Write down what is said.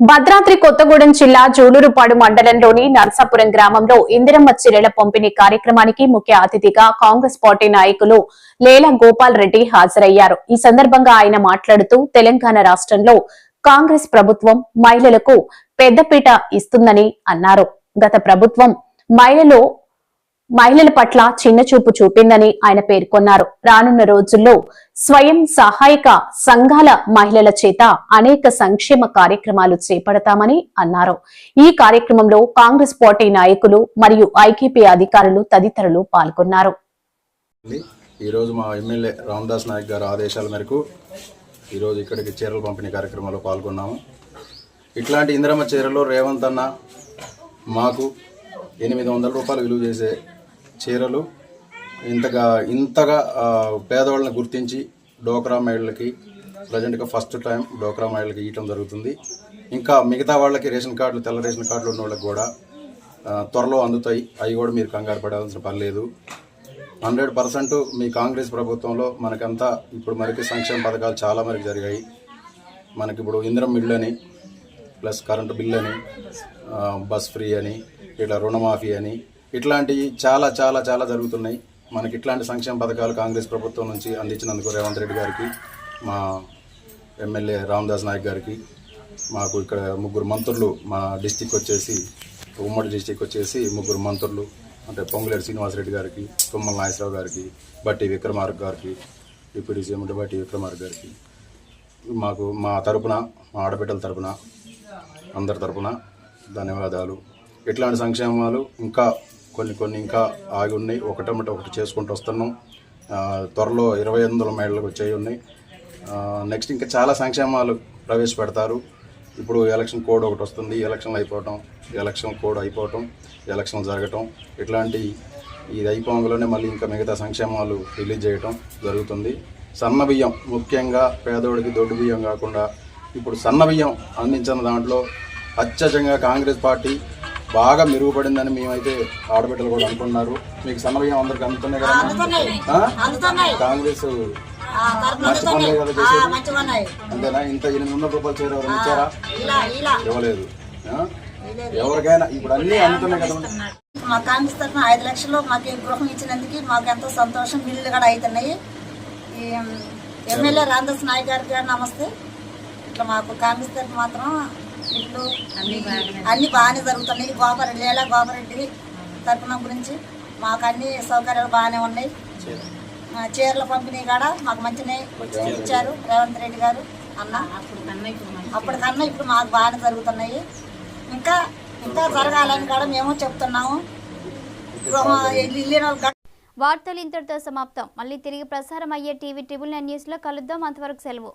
భద్రాద్రి కొత్తగూడెం జిల్లా జూలూరుపాడు మండలంలోని నర్సాపురం గ్రామంలో ఇందిరమ్మ చీరల పంపిణీ కార్యక్రమానికి ముఖ్య అతిథిగా కాంగ్రెస్ పార్టీ నాయకులు లేల గోపాల్ రెడ్డి హాజరయ్యారు. ఈ సందర్భంగా ఆయన మాట్లాడుతూ తెలంగాణ రాష్ట్రంలో కాంగ్రెస్ ప్రభుత్వం మహిళలకు పెద్దపీట ఇస్తుందని అన్నారు. గత ప్రభుత్వం మహిళలో మహిళల పట్ల చిన్నచూపు చూపిందని ఆయన పేర్కొన్నారు. రానున్న రోజుల్లో స్వయం సహాయక సంఘాల మహిళల చేత అనేక సంక్షేమ కార్యక్రమాలు చేపడతామని అన్నారు. ఈ కార్యక్రమంలో కాంగ్రెస్ పార్టీ నాయకులు మరియు ఐకేపీ అధికారులు తదితరులు పాల్గొన్నారు. ఈరోజు మా ఎమ్మెల్యే రామదాస్ నాయక్ గారి ఆదేశాల మేరకు ఈరోజు ఇక్కడికి చీరలు పంపిణీ కార్యక్రమంలో పాల్గొన్నాము. ఇట్లాంటి ఇందిరమ్మ చీరలో రేవంత్ అన్న మాకు ఎనిమిది వందల రూపాయలు విలువ చేసే చీరలు ఇంతగా ఇంతగా పేదవాళ్ళని గుర్తించి డోక్రా మహిళలకి ప్రజెంట్గా ఫస్ట్ టైం డోక్రా మహిళలకి ఇవ్వటం జరుగుతుంది. ఇంకా మిగతా వాళ్ళకి రేషన్ కార్డులు తెల్ల రేషన్ కార్డులు ఉన్న వాళ్ళకి కూడా త్వరలో అందుతాయి. అవి కూడా మీరు కంగారు పడాల్సిన పర్లేదు హండ్రెడ్ పర్సెంట్ మీ కాంగ్రెస్ ప్రభుత్వంలో మనకంతా ఇప్పుడు మనకి సంక్షేమ పథకాలు చాలా మనకి జరిగాయి. మనకి ఇప్పుడు ఇంద్రం ఇల్లు అని ప్లస్ కరెంటు బిల్ అని బస్ ఫ్రీ అని ఇట్లా రుణమాఫీ అని ఇట్లాంటివి చాలా చాలా చాలా జరుగుతున్నాయి. మనకి ఇట్లాంటి సంక్షేమ పథకాలు కాంగ్రెస్ ప్రభుత్వం నుంచి అందించినందుకు రేవంత్ రెడ్డి గారికి మా ఎమ్మెల్యే రామదాస్ నాయక్ గారికి మాకు ఇక్కడ ముగ్గురు మంత్రులు మా డిస్టిక్ వచ్చేసి ఉమ్మడి డిస్టిక్ వచ్చేసి ముగ్గురు మంత్రులు అంటే పొంగులేరు శ్రీనివాసరెడ్డి గారికి తుమ్మల నాగేశ్వరరావు గారికి బట్టి విక్రమార్క గారికి డిప్యూటీ సీఎం ఉంటే బట్టి విక్రమార్క గారికి మాకు మా తరపున మా ఆడబిడ్డల తరపున అందరి తరపున ధన్యవాదాలు. ఇట్లాంటి సంక్షేమాలు ఇంకా కొన్ని కొన్ని ఇంకా ఆగి ఉన్నాయి. ఒకటమిటి ఒకటి చేసుకుంటూ వస్తున్నాం. త్వరలో ఇరవై వందల మైళ్ళకు వచ్చేవి ఉన్నాయి. నెక్స్ట్ ఇంకా చాలా సంక్షేమాలు ప్రవేశపెడతారు. ఇప్పుడు ఎలక్షన్ కోడ్ ఒకటి వస్తుంది. ఎలక్షన్లు అయిపోవటం ఎలక్షన్ కోడ్ అయిపోవటం ఎలక్షన్ జరగటం ఇట్లాంటి ఇది అయిపోగానే మళ్ళీ ఇంకా మిగతా సంక్షేమాలు రిలీజ్ చేయటం జరుగుతుంది. సన్న బియ్యం ముఖ్యంగా పేదోడికి దొడ్డు బియ్యం కాకుండా ఇప్పుడు సన్న బియ్యం అందించిన దాంట్లో అత్యధికంగా కాంగ్రెస్ పార్టీ బాగా మెరుగుపడిందని మేమైతే ఆడబిడ్డలు కూడా అనుకున్నారు. మీకు బియ్యం అందరికి అందుతున్నాయి కదా? కాంగ్రెస్ మంచి పనులే కదా చేసేది? అంతేనా? ఇంత ఎనిమిది వందల రూపాయలు చేరు ఎవరైనా ఇచ్చారా? ఇవ్వలేదు? ఎవరికైనా ఇప్పుడు అన్నీ అందుతున్నాయి కదా మా కాంగ్రెస్ తరఫున ఐదు లక్షలు మాకు గృహం ఇచ్చినందుకు మాకు ఎంతో సంతోషం. బిల్లులు కూడా అవుతున్నాయి. ఎమ్మెల్యే రామదాస్ నాయక్ గారికి నమస్తే. ఇట్లా మాకు కాంగ్రెస్ తరఫున మాత్రం అన్ని బాగానే జరుగుతున్నాయి. గోపారెడ్డి లేలా గోపారెడ్డి తరఫున గురించి మాకు అన్ని సౌకర్యాలు బాగానే ఉన్నాయి. చీరల పంపిణీ కూడా మాకు మంచిగా ఇచ్చారు. రేవంత్ రెడ్డి గారు అన్న. అప్పటికన్నా ఇప్పుడు మాకు బాగానే జరుగుతున్నాయి. ఇంకా ఇంకా జరగాలని కూడా మేము చెప్తున్నాము. వార్తలు ఇంతటితో సమాప్తం. మళ్ళీ తిరిగి ప్రసారం అయ్యే టీవీ ట్రిబుల్ నైన్ న్యూస్లో కలుద్దాం. అంతవరకు సెలవు.